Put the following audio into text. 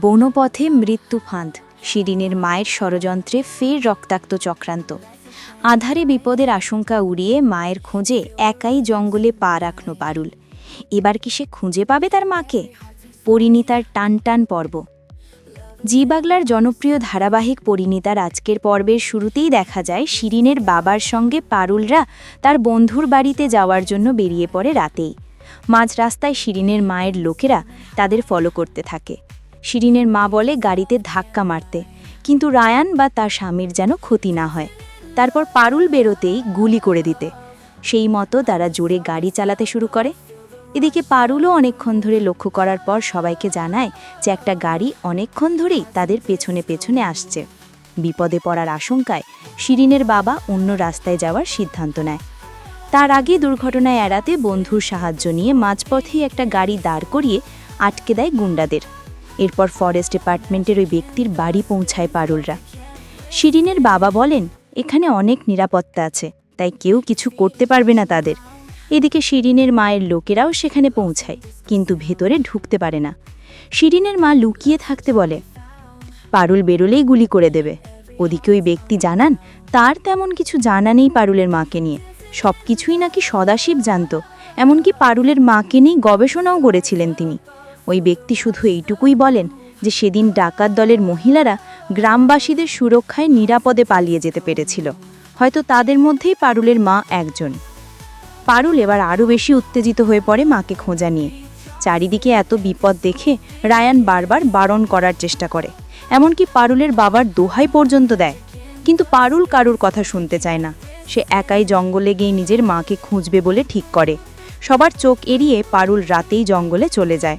বনপথে মৃত্যু ফাঁদ। শিরিনের মায়ের ষড়যন্ত্রে ফের রক্তাক্ত চক্রান্ত। আধারে বিপদের আশঙ্কা উড়িয়ে মায়ের খোঁজে একাই জঙ্গলে পা রাখল পারুল এবার কি সে খুঁজে পাবে তার মাকে? পরিণীতার টান টান পর্ব। জি বাংলার জনপ্রিয় ধারাবাহিক পরিণীতার আজকের পর্বের শুরুতেই দেখা যায়, শিরিনের বাবার সঙ্গে পারুলরা তার বন্ধুর বাড়িতে যাওয়ার জন্য বেরিয়ে পড়ে রাতেই। মাঝ রাস্তায় শিরিনের মায়ের লোকেরা তাদের ফলো করতে থাকে। শিরিনের মা বলে গাড়িতে ধাক্কা মারতে। কিন্তু রায়ান বা তার স্বামীর যেন ক্ষতি না হয়। তারপর পারুল বেরোতেই গুলি করে দিতে। সেই মতো তারা জোরে গাড়ি চালাতে শুরু করে। এদিকে পারুলও অনেকক্ষণ ধরে লক্ষ্য করার পর সবাইকে জানায় যে একটা গাড়ি অনেকক্ষণ ধরেই তাদের পেছনে পেছনে আসছে। বিপদে পড়ার আশঙ্কায় শিরিনের বাবা অন্য রাস্তায় যাওয়ার সিদ্ধান্ত নেয়। তার আগে দুর্ঘটনায় এড়াতে বন্ধুর সাহায্য নিয়ে মাঝপথেই একটা গাড়ি দাঁড় করিয়ে আটকে দেয় গুন্ডাদের। এরপর ফরেস্ট ডিপার্টমেন্টের ওই ব্যক্তির বাড়ি পৌঁছায় পারুলরা। শিরিনের বাবা বলেন, এখানে অনেক নিরাপত্তা আছে, তাই কেউ কিছু করতে পারবে না তাদের। এদিকে শিরিনের মায়ের লোকেরাও সেখানে পৌঁছায়, কিন্তু ভেতরে ঢুকতে পারে না। শিরিনের মা লুকিয়ে থাকতে বলে, পারুল বেরোলেই গুলি করে দেবে। ওদিকে ওই ব্যক্তি জানান, তার তেমন কিছু জানা নেই পারুলের মাকে নিয়ে। সব কিছুই নাকি সদাশিব জানত। এমনকি পারুলের মাকে নিয়ে গবেষণাও করেছিলেন তিনি। ওই ব্যক্তি শুধু এইটুকুই বলেন যে সেদিন ডাকাত দলের মহিলারা গ্রামবাসীদের সুরক্ষায় নিরাপদে পালিয়ে যেতে পেরেছিল। হয়তো তাদের মধ্যেই পারুলের মা একজন। পারুল এবার আরও বেশি উত্তেজিত হয়ে পড়ে মাকে খোঁজা নিয়ে। চারিদিকে এত বিপদ দেখে রায়ান বারবার বারণ করার চেষ্টা করে। এমনকি পারুলের বাবার দোহাই পর্যন্ত দেয়। কিন্তু পারুল কারুর কথা শুনতে চায় না। সে একাই জঙ্গলে গিয়ে নিজের মাকে খুঁজবে বলে ঠিক করে। সবার চোখ এড়িয়ে পারুল রাতেই জঙ্গলে চলে যায়।